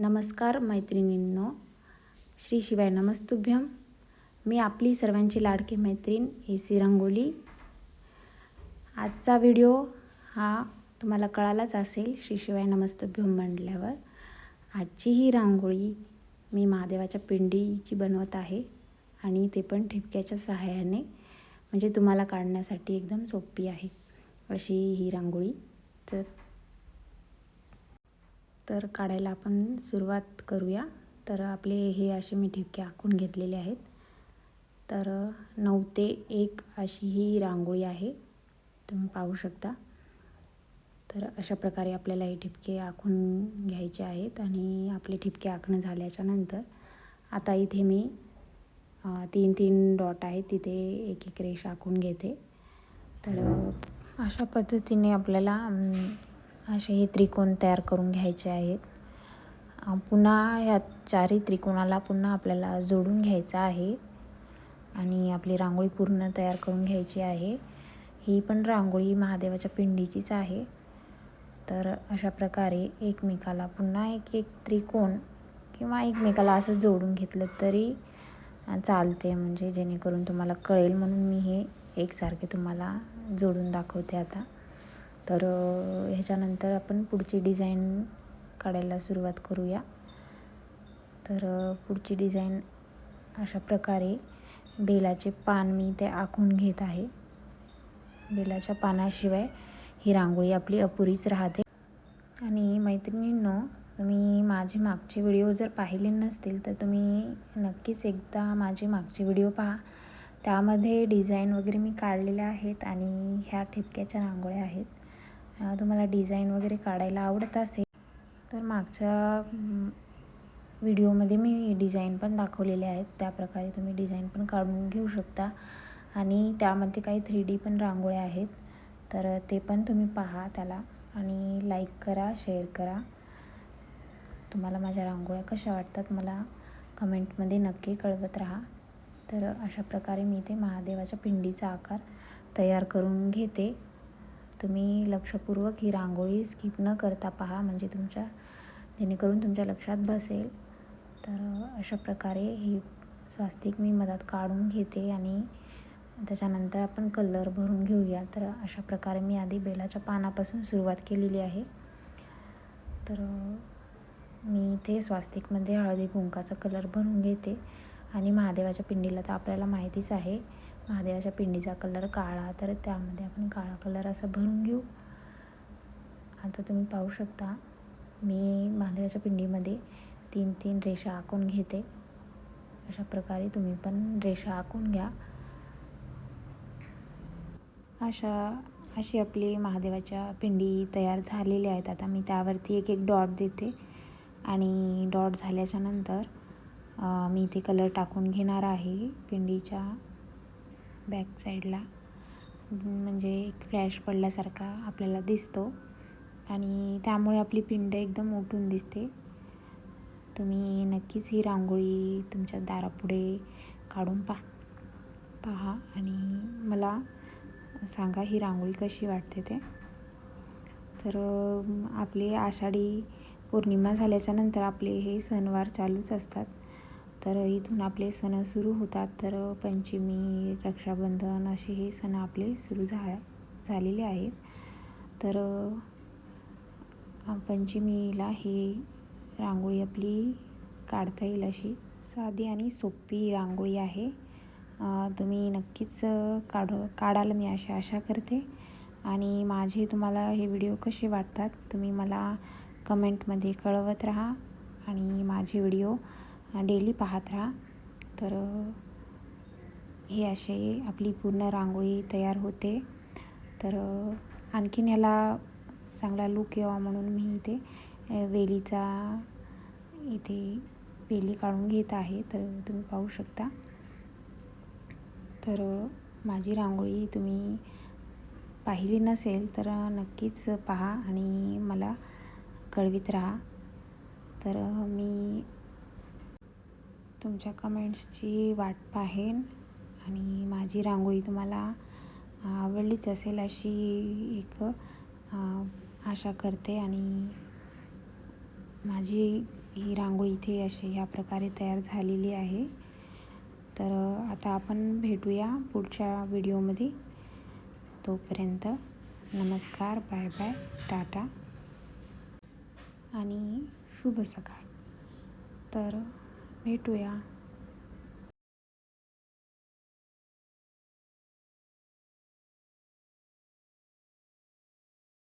नमस्कार मैत्रिणींनो. श्री शिवाय नमस्तुभ्यम. मी आपली सर्वांची लाडकी मैत्रीण ए सी रंगोली. आजचा व्हिडिओ हा तुम्हाला कळालाच असेल श्री शिवाय नमस्तुभ्यम म्हटल्यावर. आजची ही रांगोळी मी महादेवाच्या पिंडीची बनवत आहे आणि ते पण ठिपक्याच्या सहाय्याने म्हणजे तुम्हाला काढण्यासाठी एकदम सोपी आहे अशी ही रांगोळी. तर तर काढायला आपण सुरुवात करूया. तर आपले हे असे मी ठिपके आखून घेतलेले आहेत. तर नऊ ते एक अशी ही रांगोळी आहे. तुम्ही पाहू शकता. तर अशा प्रकारे आपल्याला हे ठिपके आखून घ्यायचे आहेत आणि आपले ठिपके आखणं झाल्याच्यानंतर आता इथे मी तीन तीन डॉट आहेत. तिथे एक एक रेष आखून घेते. तर अशा पद्धतीने आपल्याला असे हे त्रिकोण तयार करून घ्यायचे आहेत. पुन्हा ह्या चारही त्रिकोणाला पुन्हा आपल्याला जोडून घ्यायचं आहे. आणि आपली रांगोळी पूर्ण तयार करून घ्यायची आहे. ही पण रांगोळी महादेवाच्या पिंडीचीच आहे. तर अशा प्रकारे एकमेकाला पुन्हा एक एक त्रिकोण किंवा एकमेकाला असं जोडून घेतलं तरी चालते म्हणजे जेणेकरून तुम्हाला कळेल म्हणून मी हे एकसारखे तुम्हाला जोडून दाखवते आता. तर ह्याच्यानंतर आपण पुढची डिझाईन काढायला सुरुवात करूया. तर पुढची डिझाईन अशा प्रकारे बेलाचे पान मी ते आखून घेत आहे. बेलाच्या पानाशिवाय ही रांगोळी आपली अपुरीच राहते. आणि मैत्रिणींनो तुम्ही माझे मागचे व्हिडिओ जर पाहिले नसतील तर तुम्ही नक्कीच एकदा माझे मागचे व्हिडिओ पहा. त्यामध्ये डिझाईन वगैरे मी काढलेल्या आहेत आणि ह्या ठिपक्याच्या रांगोळ्या आहेत. तुम्हाला डिझाईन वगैरे काढायला आवडत असेल तर मागच्या व्हिडिओमध्ये मी डिझाईन पण दाखवलेले आहेत. त्याप्रकारे तुम्ही डिझाईन पण काढून घेऊ शकता. आणि त्यामध्ये काही थ्री डी पण रांगोळ्या आहेत. तर ते पण तुम्ही पहा त्याला आणि लाईक करा शेअर करा. तुम्हाला माझ्या रांगोळ्या कशा वाटतात मला कमेंटमध्ये नक्की कळवत राहा. तर अशा प्रकारे मी ते महादेवाच्या पिंडीचा आकार तयार करून घेते. तुम्ही लक्षपूर्वक ही रांगोळी स्किप न करता पहा म्हणजे तुमच्या जेणेकरून तुमच्या लक्षात बसेल. तर अशा प्रकारे ही स्वास्तिक मी मधात काढून घेते आणि त्याच्यानंतर आपण कलर भरून घेऊया. तर अशा प्रकारे मी आधी बेलाच्या पानापासून सुरुवात केलेली आहे. तर मी इथे स्वास्तिकमध्ये हळदी कुंकाचा कलर भरून घेते. आणि महादेवाच्या पिंडीला तर आपल्याला माहितीच आहे. महादेवाच्या पिंडीचा कलर काळा तर त्यामध्ये आपण काळा कलर असा भरून घेऊ. आता तुम्ही पाहू शकता मी महादेवाच्या पिंडीमध्ये तीन तीन रेषा आखून घेते. अशा प्रकारे तुम्ही पण रेषा आखून घ्या. अशा अशी आपली महादेवाच्या पिंडी तयार झालेल्या आहेत. आता मी त्यावरती एक एक डॉट देते. आणि डॉट झाल्याच्यानंतर मी इथे कलर टाकून घेणार आहे पिंडीच्या बॅक साईडला म्हणजे एक फ्लॅश पडल्यासारखा आपल्याला दिसतो. आणि त्यामुळे आपली पिंड एकदम उठून दिसते. तुम्ही नक्कीच ही रांगोळी तुमच्या दारापुढे काढून पा पहा आणि मला सांगा ही रांगोळी कशी वाटते ते. तर आपली आषाढी पौर्णिमा झाल्याच्यानंतर आपले हे सणवार चालूच असतात. तर इथून आपले सण सुरू होतात. तर पंचमी रक्षाबंधन असे हे सण आपले सुरू झा झालेले आहेत. तर पंचमीला हे रांगोळी आपली काढता येईल अशी साधी आणि सोपी रांगोळी आहे. तुम्ही नक्कीच काढ काढाल मी अशी आशा करते. आणि माझे तुम्हाला हे व्हिडिओ कसे वाटतात तुम्ही मला कमेंटमध्ये कळवत राहा. आणि माझे व्हिडिओ डेली पाहत राहा. तर हे असे आपली पूर्ण रांगोळी तयार होते. तर आणखीन ह्याला चांगला लूक यावा म्हणून मी इथे वेलीचा इथे वेली काढून घेत आहे. तर तुम्ही पाहू शकता. तर माझी रांगोळी तुम्ही पाहिली नसेल तर नक्कीच पहा आणि मला कळवित राहा. तर मी तुमच्या कमेंट्सची वाट पाहेन आणि माझी रांगोळी तुम्हाला आवडलीच असेल अशी एक आशा करते आणि माझी ही रांगोळी इथे अशी ह्या प्रकारे तयार झालेली आहे. तर आता आपण भेटूया पुढच्या व्हिडिओमध्ये. तोपर्यंत नमस्कार बाय बाय टाटा. आणि शुभ सकाळ. तर भेटूया